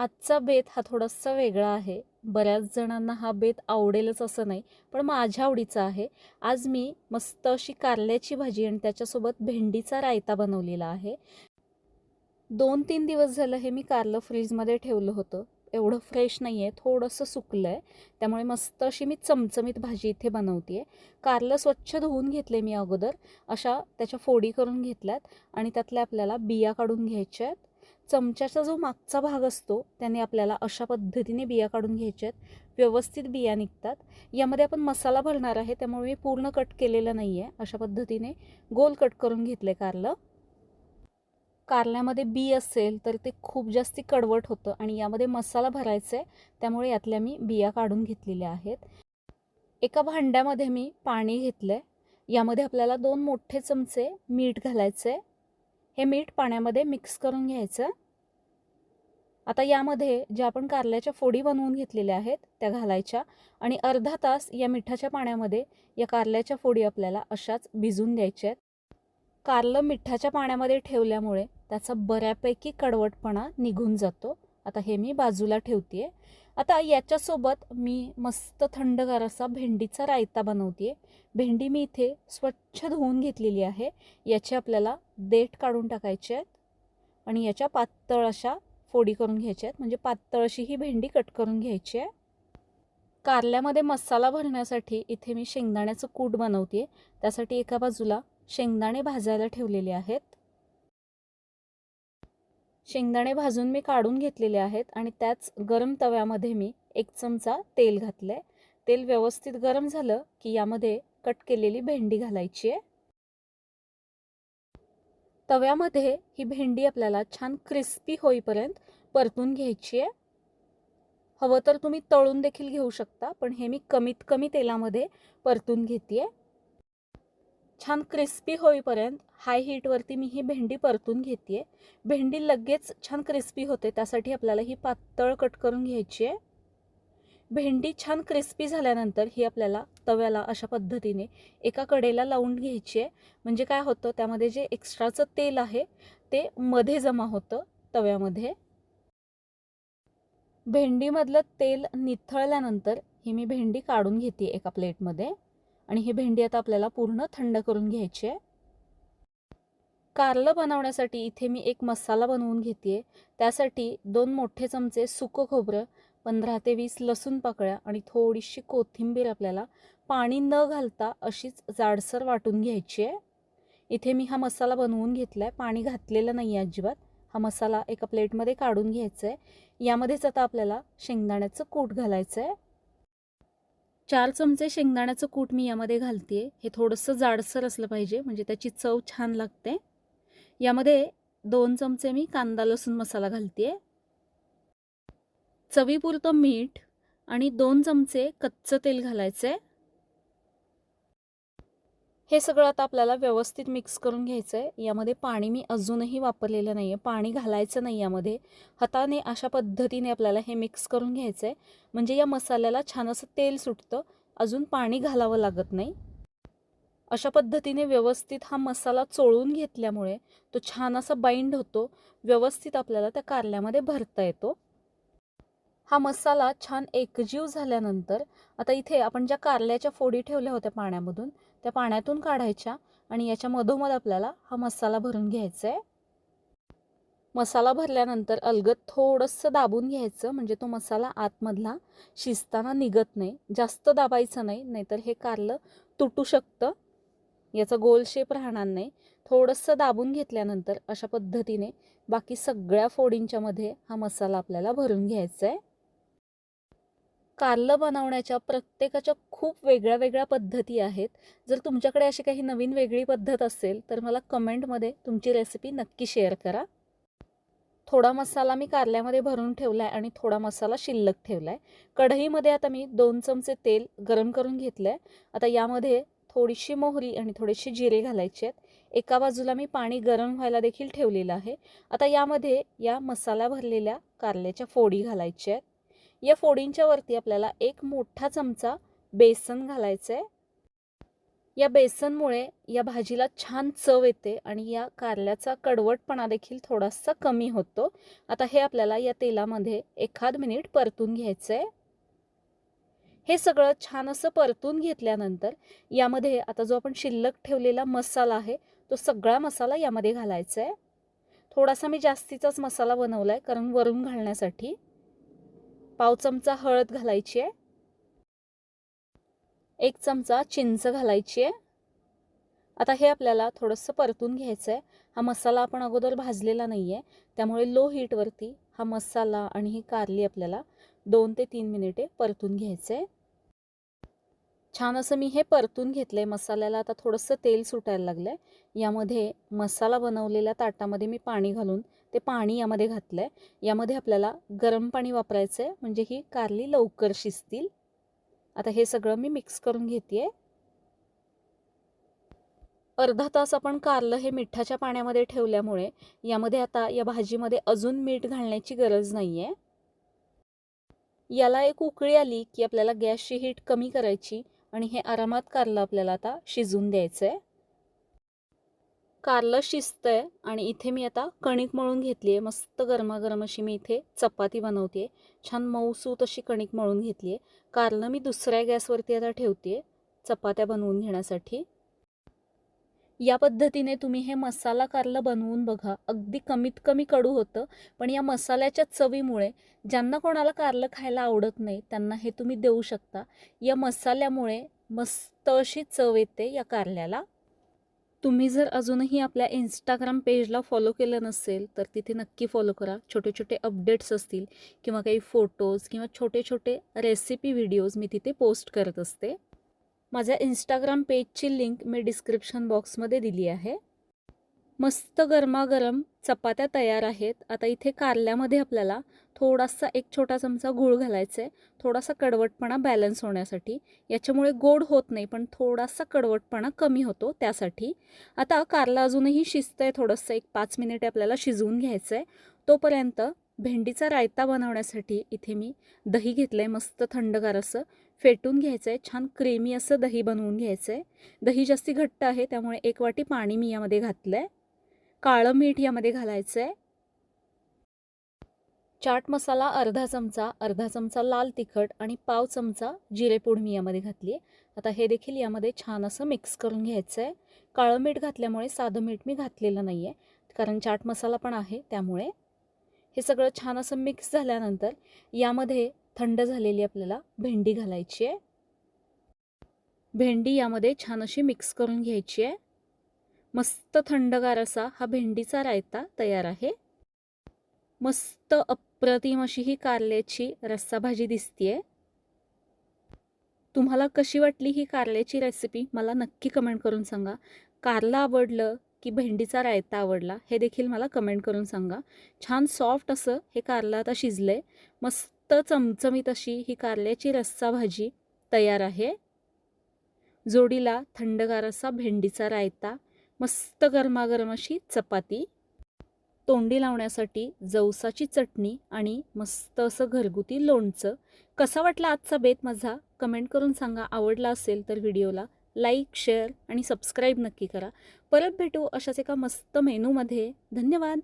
आजचा बेत हा थोडासा वेगळा आहे. बऱ्याच जणांना हा बेत आवडेलच असं नाही पण माझ्या आवडीचा आहे. आज मी मस्त अशी कारल्याची भाजी आणि त्याच्यासोबत भेंडीचा रायता बनवलेला आहे. दोन तीन दिवस झालं हे मी कारलं फ्रीजमध्ये ठेवलं होतं. एवढं फ्रेश नाही आहे थोडंसं सुकलं आहे त्यामुळे मस्त अशी मी चमचमीत भाजी इथे बनवते आहे कारलं स्वच्छ धुवून घेतले मी अगोदर. अशा त्याच्या फोडी करून घेतल्यात आणि त्यातल्या आपल्याला बिया काढून घ्यायच्या आहेत. चमच्याचा जो मागचा भाग असतो त्याने आपल्याला अशा पद्धतीने बिया काढून घ्यायच्या आहेत. व्यवस्थित बिया निघतात. यामध्ये आपण मसाला भरणार आहे त्यामुळे मी पूर्ण कट केलेलं नाही आहे अशा पद्धतीने गोल कट करून घेतले कारलं. कारल्यामध्ये बी असेल तर ते खूप जास्ती कडवट होतं आणि यामध्ये मसाला भरायचा आहे त्यामुळे यातल्या मी बिया काढून घेतलेल्या आहेत. एका भांड्यामध्ये मी पाणी घेतलं आहे यामध्ये आपल्याला दोन मोठे चमचे मीठ घालायचं आहे हे मीठ पाण्यामध्ये मिक्स करून घ्यायचं. आता यामध्ये ज्या आपण कारल्याच्या फोडी बनवून घेतलेल्या आहेत त्या घालायच्या आणि अर्धा तास या मिठाच्या पाण्यामध्ये या कारल्याच्या फोडी आपल्याला अशाच भिजून द्यायच्या आहेत. कारलं मिठाच्या पाण्यामध्ये ठेवल्यामुळे त्याचा बऱ्यापैकी कडवटपणा निघून जातो. आता हे मी बाजूला ठेवते आता याच्यासोबत मी मस्त थंडगार असा भेंडीचा रायता बनवते भेंडी मी इथे स्वच्छ धुवून घेतलेली आहे. याचे आपल्याला देठ काढून टाकायचे आहेत. आणि याच्या पातळ अशा फोडी करून घ्यायच्या आहेत. म्हणजे पातळशी ही भेंडी कट करून घ्यायची आहे. कारल्यामध्ये मसाला भरण्यासाठी इथे मी शेंगदाण्याचं कूट बनवते त्यासाठी एका बाजूला शेंगदाणे भाजायला ठेवलेले आहेत. शेंगदाणे भाजून मी काढून घेतलेले आहेत आणि त्याच गरम तव्यामध्ये मी एक चमचा तेल घातलं आहे तेल व्यवस्थित गरम झालं की यामध्ये कट केलेली भेंडी घालायची आहे. तव्यामध्ये ही भेंडी आपल्याला छान क्रिस्पी होईपर्यंत परतून घ्यायची आहे. हवं तर तुम्ही तळून देखील घेऊ शकता पण हे मी कमीत कमी तेलामध्ये परतून घेते छान क्रिस्पी होईपर्यंत हाय हीटवरती मी ही भेंडी परतून घेते भेंडी लगेच छान क्रिस्पी होते त्यासाठी आपल्याला ही पातळ कट करून घ्यायची आहे. भेंडी छान क्रिस्पी झाल्यानंतर ही आपल्याला तव्याला अशा पद्धतीने एका कडेला लावून घ्यायची आहे. म्हणजे काय होतं त्यामध्ये जे एक्स्ट्राचं तेल आहे ते मध्ये जमा होतं तव्यामध्ये. भेंडीमधलं तेल निथळल्यानंतर ही मी भेंडी काढून घेते एका प्लेटमध्ये. आणि ही भेंडी आता आपल्याला पूर्ण थंड करून घ्यायची आहे. कारलं बनवण्यासाठी इथे मी एक मसाला बनवून घेते त्यासाठी दोन मोठे चमचे सुकं खोबरं पंधरा ते वीस लसूण पाकळ्या आणि थोडीशी कोथिंबीर आपल्याला पाणी न घालता अशीच जाडसर वाटून घ्यायची आहे. इथे मी हा मसाला बनवून घेतला आहे पाणी घातलेलं नाही आहे अजिबात. हा मसाला एका प्लेटमध्ये काढून घ्यायचा आहे यामध्येच आता आपल्याला शेंगदाण्याचं कूट घालायचं आहे चार चमचे शेंगदाण्याचं कूट मी यामध्ये घालते हे थोडंसं जाडसर असलं पाहिजे म्हणजे त्याची चव छान लागते. यामध्ये दोन चमचे मी कांदा लसूण मसाला घालते चवीपुरतं मीठ आणि दोन चमचे कच्चं तेल घालायचं आहे हे सगळं आता आपल्याला व्यवस्थित मिक्स करून घ्यायचं आहे यामध्ये पाणी मी अजूनही वापरलेलं नाही आहे पाणी घालायचं नाही यामध्ये. हाताने अशा पद्धतीने आपल्याला हे मिक्स करून घ्यायचं आहे म्हणजे या मसाल्याला छान असं तेल सुटतं. अजून पाणी घालावं लागत नाही. अशा पद्धतीने व्यवस्थित हा मसाला चोळून घेतल्यामुळे तो छान असा बाइंड होतो. व्यवस्थित आपल्याला त्या कारल्यामध्ये भरता येतो. हा मसाला छान एकजीव झाल्यानंतर आता इथे आपण ज्या कारल्याच्या फोडी ठेवल्या होत्या पाण्यामधून त्या पाण्यातून काढायच्या आणि याच्या मधोमध आपल्याला हा मसाला भरून घ्यायचा आहे मसाला भरल्यानंतर अलगद थोडंसं दाबून घ्यायचं म्हणजे तो मसाला आतमधला शिजताना निघत नाही जास्त दाबायचं नाही नाहीतर हे कारलं तुटू शकतं. याचा गोल शेप राहणार नाही. थोडंसं दाबून घेतल्यानंतर अशा पद्धतीने बाकी सगळ्या फोडींच्यामध्ये हा मसाला आपल्याला भरून घ्यायचा आहे कारलं बनवण्याच्या प्रत्येकाच्या खूप वेगळ्या वेगळ्या पद्धती आहेत. जर तुमच्याकडे अशी काही नवीन वेगळी पद्धत असेल तर मला कमेंटमध्ये तुमची रेसिपी नक्की शेअर करा. थोडा मसाला मी कारल्यामध्ये भरून ठेवला आहे आणि थोडा मसाला शिल्लक ठेवला आहे कढईमध्ये आता मी दोन चमचे तेल गरम करून घेतलं आहे आता यामध्ये थोडीशी मोहरी आणि थोडेसे जिरे घालायचे आहेत. एका बाजूला मी पाणी गरम व्हायला देखील ठेवलेलं आहे. आता यामध्ये या मसाला भरलेल्या कारल्याच्या फोडी घालायच्या आहेत. या फोडींच्या वरती आपल्याला एक मोठा चमचा बेसन घालायचं आहे या बेसनमुळे या भाजीला छान चव येते आणि या कारल्याचा कडवटपणा देखील थोडासा कमी होतो. आता हे आपल्याला या तेलामध्ये एखाद मिनिट परतून घ्यायचं आहे हे सगळं छान असं परतून घेतल्यानंतर यामध्ये आता जो आपण शिल्लक ठेवलेला मसाला आहे तो सगळा मसाला यामध्ये घालायचा आहे थोडासा मी जास्तीचाच मसाला बनवला आहे कारण वरून घालण्यासाठी. पाव चमचा हळद घालायची आहे. एक चमचा चिंच घालायची आहे. आता हे आपल्याला थोडंसं परतून घ्यायचं आहे हा मसाला आपण अगोदर भाजलेला नाही आहे त्यामुळे लो हीटवरती हा मसाला आणि ही कारली आपल्याला दोन ते तीन मिनिटे परतून घ्यायचं आहे छान असं मी हे परतून घेतलं आहे मसाल्याला आता थोडंसं तेल सुटायला लागलं आहे यामध्ये मसाला बनवलेल्या ताटामध्ये मी पाणी घालून ते पाणी यामध्ये घातलं आहे यामध्ये आपल्याला गरम पाणी वापरायचं आहे म्हणजे ही कारली लवकर शिजतील. आता हे सगळं मी मिक्स करून घेते अर्धा तास आपण कारलं हे मिठाच्या पाण्यामध्ये ठेवल्यामुळे यामध्ये आता या भाजीमध्ये अजून मीठ घालण्याची गरज नाही आहे याला एक उकळी आली की आपल्याला गॅसची हीट कमी करायची आणि हे आरामात कारलं आपल्याला आता शिजून द्यायचं आहे कारलं आहे आणि इथे मी आता कणिक मळून घेतली आहे मस्त गरमागरम अशी मी इथे चपाती बनवते छान मऊसूत अशी कणिक मळून घेतली आहे कारलं मी दुसऱ्या गॅसवरती आता ठेवते चपात्या बनवून घेण्यासाठी. या पद्धतीने तुम्ही हे मसाला कारलं बनवून बघा. अगदी कमीत कमी कडू होतं पण या मसाल्याच्या चवीमुळे ज्यांना कोणाला कारलं खायला आवडत नाही त्यांना हे तुम्ही देऊ शकता. या मसाल्यामुळे मस्त अशी चव येते या कारल्याला. तुम्ही जर अजूनही आपल्या इंस्टाग्राम पेजला फॉलो केलं नसेल तर तिथे नक्की फॉलो करा. छोटे छोटे अपडेट्स असतील किंवा काही फोटोज किंवा छोटे छोटे रेसिपी व्हिडिओज मी तिथे पोस्ट करत असते. माझ्या इंस्टाग्राम पेजची लिंक मी डिस्क्रिप्शन बॉक्समध्ये दिली आहे. मस्त गरमागरम चपात्या तयार आहेत. आता इथे कारल्यामध्ये आपल्याला थोडासा एक छोटा चमचा गूळ घालायचा आहे थोडासा कडवटपणा बॅलन्स होण्यासाठी. याच्यामुळे गोड होत नाही पण थोडासा कडवटपणा कमी होतो त्यासाठी. आता कारला अजूनही शिजतं आहे थोडंसं. एक पाच मिनिटे आपल्याला शिजवून घ्यायचं आहे तोपर्यंत भेंडीचा रायता बनवण्यासाठी इथे मी दही घेतलं आहे मस्त थंडगार असं फेटून घ्यायचं आहे छान क्रेमी असं दही बनवून घ्यायचं आहे दही जास्ती घट्ट आहे त्यामुळे एक वाटी पाणी मी यामध्ये घातलं आहे काळं मीठ यामध्ये घालायचं आहे चाट मसाला अर्धा चमचा अर्धा चमचा लाल तिखट आणि पाव चमचा जिरेपूड मी यामध्ये घातली आहे आता हे देखील यामध्ये छान असं मिक्स करून घ्यायचं आहे काळं मीठ घातल्यामुळे साधं मीठ मी घातलेलं नाही आहे कारण चाट मसाला पण आहे त्यामुळे. हे सगळं छान असं मिक्स झाल्यानंतर यामध्ये थंड झालेली आपल्याला भेंडी घालायची आहे भेंडी यामध्ये छान अशी मिक्स करून घ्यायची आहे मस्त थंडगार असा हा भेंडीचा रायता तयार आहे. मस्त अप्रतिम अशी ही कारल्याची रस्सा भाजी दिसतीये. तुम्हाला कशी वाटली ही कारल्याची रेसिपी मला नक्की कमेंट करून सांगा. कारला आवडलं की भेंडीचा रायता आवडला हे देखील मला कमेंट करून सांगा. छान सॉफ्ट असं हे कारलं आता शिजलं आहे मस्त चमचमीत अशी ही कारल्याची रस्सा भाजी तयार आहे. जोडीला थंडगार असा भेंडीचा रायता मस्त गरमागरम अशी चपाती तोंडी लावण्यासाठी जवसाची चटणी आणि मस्त असं घरगुती लोणचं. कसा वाटला आजचा बेत माझा? कमेंट करून सांगा. आवडला असेल तर व्हिडिओला लाईक शेअर आणि सबस्क्राईब नक्की करा. परत भेटू अशाच एका मस्त मेनूमध्ये. धन्यवाद.